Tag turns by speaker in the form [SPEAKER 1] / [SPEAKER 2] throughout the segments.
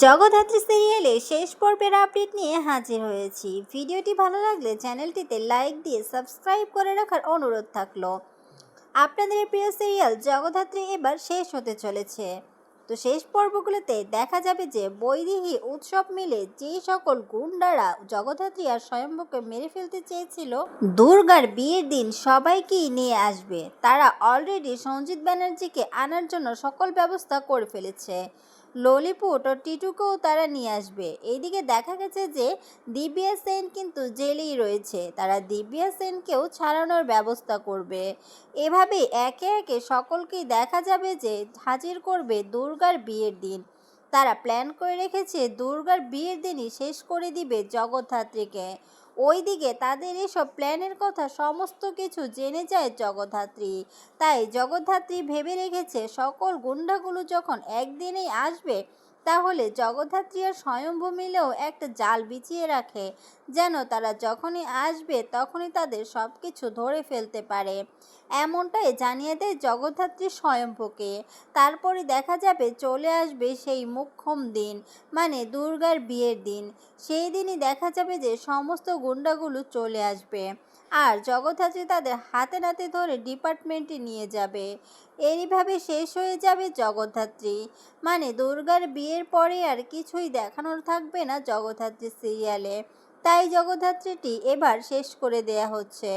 [SPEAKER 1] জগদ্ধাত্রী সিরিয়ালে শেষ পর্বের আপডেট নিয়ে হাজির হয়েছি। ভিডিওটি ভালো লাগলে চ্যানেলটিতে লাইক দিয়ে সাবস্ক্রাইব করে রাখার অনুরোধ থাকল। আপনাদের প্রিয় সিরিয়াল জগদ্ধাত্রী এবার শেষ হতে চলেছে। তো শেষ পর্বগুলোতে দেখা যাবে যে বৈদেহী উৎসব মিলে যে সকল গুন্ডারা জগদ্ধাত্রী আর স্বয়ম্ভকে মেরে ফেলতে চেয়েছিল, দুর্গার বিয়ের দিন সবাইকেই নিয়ে আসবে। তারা অলরেডি সঞ্জিত ব্যানার্জিকে আনার জন্য সকল ব্যবস্থা করে ফেলেছে। ললিপুট ও টিটুকেও তারা নিয়ে আসবে। এইদিকে দেখা গেছে যে দিব্যা সেন কিন্তু জেলেই রয়েছে। তারা দিব্যা সেনকেও ছাড়ানোর ব্যবস্থা করবে। এভাবে একে একে সকলকেই দেখা যাবে যে হাজির করবে দুর্গার বিয়ের দিন। তারা প্ল্যান করে রেখেছে দুর্গার বিয়ের দিনই শেষ করে দিবে জগদ্ধাত্রীকে। ওইদিকে তাদের এসব প্ল্যানের কথা সমস্ত কিছু জেনে যায় জগদ্ধাত্রী। তাই জগদ্ধাত্রী ভেবে রেখেছে সকল গুন্ডাগুলো যখন একদিনেই আসবে তাহলে জগদ্ধাত্রী আর স্বয়ম্ভু মিলেও একটা জাল বিছিয়ে রাখে, যেন তারা যখনই আসবে তখনই তাদের সব কিছু ধরে ফেলতে পারে। এমনটাই জানিয়ে দেয় জগদ্ধাত্রী স্বয়ম্ভুকে। তারপরে দেখা যাবে চলে আসবে সেই মুখ্যম দিন মানে দুর্গার বিয়ের দিন। সেই দিনই দেখা যাবে যে সমস্ত গুন্ডাগুলো চলে আসবে। আর জগদ্ধাত্রী তাদের হাতে নাতে ধরে ডিপার্টমেন্টে নিয়ে যাবে। এইভাবে শেষ হয়ে যাবে জগদ্ধাত্রী। মানে দুর্গার বিয়ের পরে আর কিছুই দেখানোর থাকবে না জগদ্ধাত্রী সিরিয়ালে তাই জগদ্ধাত্রীটি এবার শেষ করে দেয়া হচ্ছে।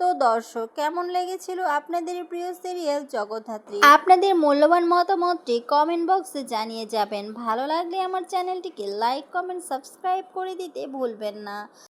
[SPEAKER 1] তো দর্শক, কেমন লেগেছিল আপনাদের প্রিয় সিরিয়াল জগদ্ধাত্রী? আপনাদের মূল্যবান মতামতটি কমেন্ট বক্সে জানিয়ে যাবেন। ভালো লাগলে আমার চ্যানেলটিকে লাইক কমেন্ট সাবস্ক্রাইব করে দিতে ভুলবেন না।